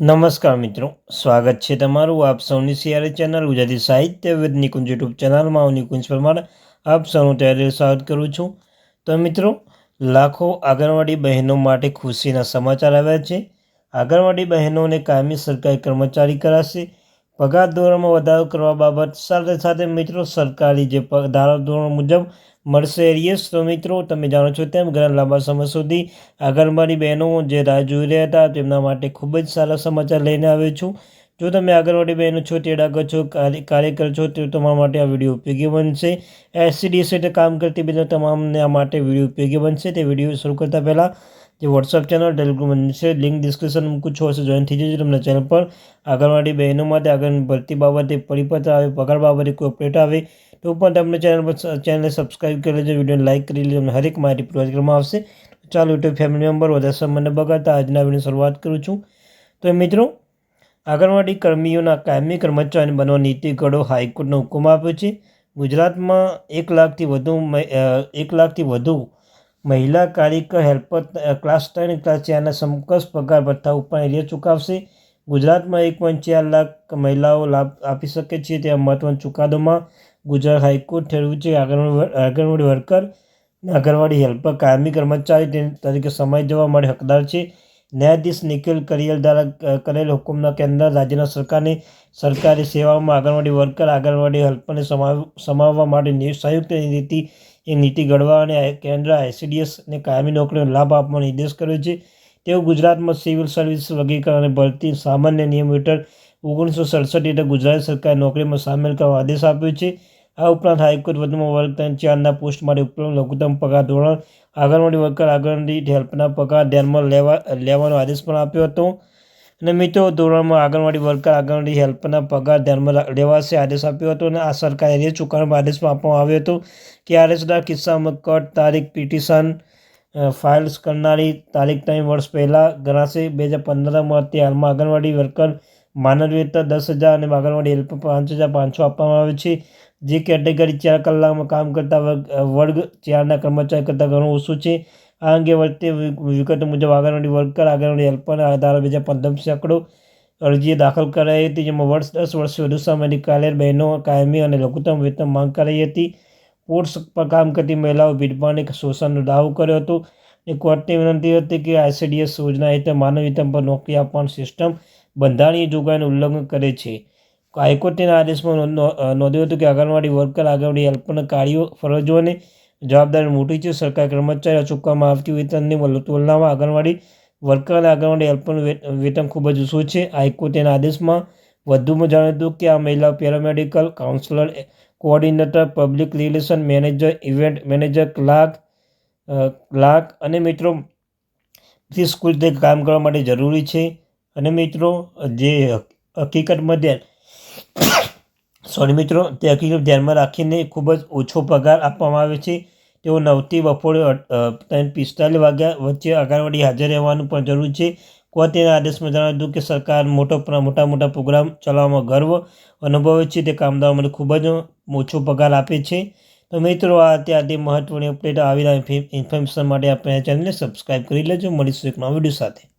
નમસ્કાર મિત્રો, સ્વાગત છે તમારું આપ સૌની સિયારે ચેનલ ગુજરાતી સાહિત્ય વિદ નિકુંજ યુટ્યુબ ચેનલમાં હું નિકુંજ પરમાર, આપ સૌનું ત્યારે સ્વાગત કરું છું. તો મિત્રો, લાખો આંગણવાડી બહેનો માટે ખુશીના સમાચાર આવ્યા છે. આંગણવાડી બહેનોને કાયમી સરકારી કર્મચારી કરાશે. પગાર ધોરણમાં વધારો કરવા બાબત સાથે સાથે મિત્રો સરકારી જે ધારા ધોરણ મુજબ મળશે યસ તો મિત્રો, તમે જાણો છો તેમ ઘણા લાંબા સમય સુધી આંગણવાડી બહેનો જે રાહ જોઈ રહ્યા હતા તેમના માટે ખૂબ જ સારા સમાચાર લઈને આવ્યો છું. જો તમે આંગણવાડી બહેનો છો તેડાગર છો કાર્યકર છો, તો તમારા માટે આ વીડિયો ઉપયોગી બનશે. એસસીડીએસ એટલે કામ કરતી બહેનો તમામને આ માટે વીડિયો ઉપયોગી બનશે. તે વીડિયો શરૂ કરતાં પહેલાં જે વોટ્સઅપ ચેનલ ટેલિગ્રામ છે લિંક ડિસ્ક્રિપ્શન મૂકું છો. હશે જોઈન થઈ જજો તમને ચેનલ પર. આંગણવાડી બહેનો માટે આગળ ભરતી બાબતે પરિપત્ર આવે, પગાર બાબતે કોઈ અપડેટ આવે, તો પણ તમને ચેનલ પર ચેનલને સબસ્ક્રાઈબ કરી લેજો, વિડીયોને લાઇક કરી લેજો, તમને હરેક માહિતી પ્રોવાઈડ કરવામાં આવશે. ચાલો યુટ્યુબ ફેમિલી મેમ્બર વધારે સમયને બગાડતા, આજના વીડિયો શરૂઆત કરું છું. તો મિત્રો આંગણવાડી કર્મીઓના કાયમી કર્મચારી બનવા નીતિ ઘડો હાઈકોર્ટનો હુકમ આપ્યો છે. ગુજરાતમાં એક લાખથી વધુ એક લાખથી વધુ મહિલા કાર્યકર, હેલ્પર ક્લાસ ત્રણ ક્લાસ ચારના સમકક્ષ પગાર ભથ્થા ઉપર એરિયા ચૂકવશે. ગુજરાતમાં એક પોઈન્ટ ચાર લાખ મહિલાઓ લાભ આપી શકે છે. તે મહત્વના ચુકાદોમાં ગુજરાત હાઈકોર્ટ ઠેરવ્યું છે. આંગણવાડી આંગણવાડી વર્કર, આંગણવાડી હેલ્પર, કાયમી કર્મચારી તરીકે સમય જવા માટે હકદાર છે. ન્યાયાધીશ નિખિલ કરિયલ દ્વારા કરેલ હુકમના કેન્દ્ર રાજ્યના સરકારની સરકારી સેવાઓમાં આંગણવાડી વર્કર, આંગણવાડી હેલ્પરને સમાવવા માટે સંયુક્ત નીતિ, એ નીતિ ઘડવા અને કેન્દ્ર આઈસીડીએસને કાયમી નોકરીનો લાભ આપવાનો નિર્દેશ કર્યો છે. તેઓ ગુજરાતમાં સિવિલ સર્વિસ વર્ગીકરણ અને ભરતી સામાન્ય નિયમ હેઠળ ઓગણીસો સડસઠ હેઠળ ગુજરાત સરકારે નોકરીમાં સામેલ કરવા આદેશ આપ્યો છે. આ ઉપરાંત હાઈકોર્ટ વધુમાં વર્ગ ત્રણ ચારના પોસ્ટ માટે ઉપલબ્ધ લઘુત્તમ પગાર ધોરણ, આંગણવાડી વર્કર, આંગણવાડી હેલ્પના પગાર ધ્યાનમાં લેવા, લેવાનો આદેશ પણ આપ્યો હતો. અને મિત્રો, ધોરણમાં આંગણવાડી વર્કર, આંગણવાડી હેલ્પના પગાર ધ્યાનમાં લેવાશે આદેશ આપ્યો હતો અને આ સરકારે એ ચૂકવણીમાં આદેશમાં આપવામાં આવ્યો હતો કે આરએસના કિસ્સામાં કટ તારીખ, પિટિશન ફાઇલ્સ કરનારી તારીખ ત્રણ વર્ષ પહેલાં ગણાશે. બે હજાર પંદરમાં તે હાલમાં આંગણવાડી વર્કર માનવ વેતન દસ હજાર અને આંગણવાડી હેલ્પ પાંચ હજાર પાંચસો આપવામાં આવે છે. જે કેટેગરી ચાર કલાકમાં કામ કરતા વર્ગ ચારના કર્મચારી કરતાં ઘણું ઓછું છે. આ અંગે વર્તે વિગતો મુજબ આંગણવાડી વર્કર, આંગણવાડી હેલ્પરના આધારે બે હજાર પંદર સેંકડો અરજી દાખલ કરાઈ હતી, જેમાં વર્ષ દસ વર્ષ વધુ સમયની કાર્યરત બહેનો, કાયમી અને લઘુત્તમ વેતન માંગ કરાઈ હતી. પોર્ટ્સ પર કામ કરતી મહિલાઓ ભેદભાવને શોષણનો દાવો કર્યો હતો. અને કોર્ટની વિનંતી હતી કે આઈસીડીએસ યોજના હેઠળ માનવ હિતમ પર નોકરી આપવાની સિસ્ટમ બંધારણીય જોગવાઈનું ઉલ્લંઘન કરે છે. હાઈકોર્ટના આદેશમાં નોંધ્યું હતું કે આંગણવાડી વર્કર આંગણવાડી હેલ્પરના કાર્યો ફરજો અને જવાબદારી મોટી છે. સરકાર કર્મચારીઓ ચૂકવવામાં આવતી વેતનની તુલનામાં આંગણવાડી વર્કર અને આંગણવાડી હેલ્પરનું વેતન ખૂબ જ ઓછું છે. હાઈકોર્ટના આદેશમાં વધુમાં જણાવ્યું હતું કે આ મહિલા paramedical counsellor, coordinator, public relation manager, event manager, clerk clerk અને મિત્રો સ્કૂલ તે કામ કરવા માટે જરૂરી છે. અને મિત્રો, જે હકીકતમાં ધ્યાન સોરી મિત્રો, તે હકીકત ધ્યાનમાં રાખીને ખૂબ જ ઓછો પગાર આપવામાં આવે છે. તેઓ નવથી બપોરે ત્રણ પિસ્તાલીસ વાગ્યા વચ્ચે આંગણવાડી હાજર રહેવાનું પણ જરૂર છે. કોર્ટેના આદેશમાં જણાવ્યું હતું કે સરકાર મોટો મોટા મોટા પ્રોગ્રામ ચલાવવામાં ગર્વ અનુભવે છે. તે કામદારો માટે ખૂબ જ ઓછો પગાર આપે છે. તો મિત્રો, આ અત્યારે મહત્ત્વની અપડેટ આવી ઇન્ફોર્મેશન માટે આપણે ચેનલને સબસ્ક્રાઈબ કરી લેજો. મળીશું એક નવા વીડિયો સાથે.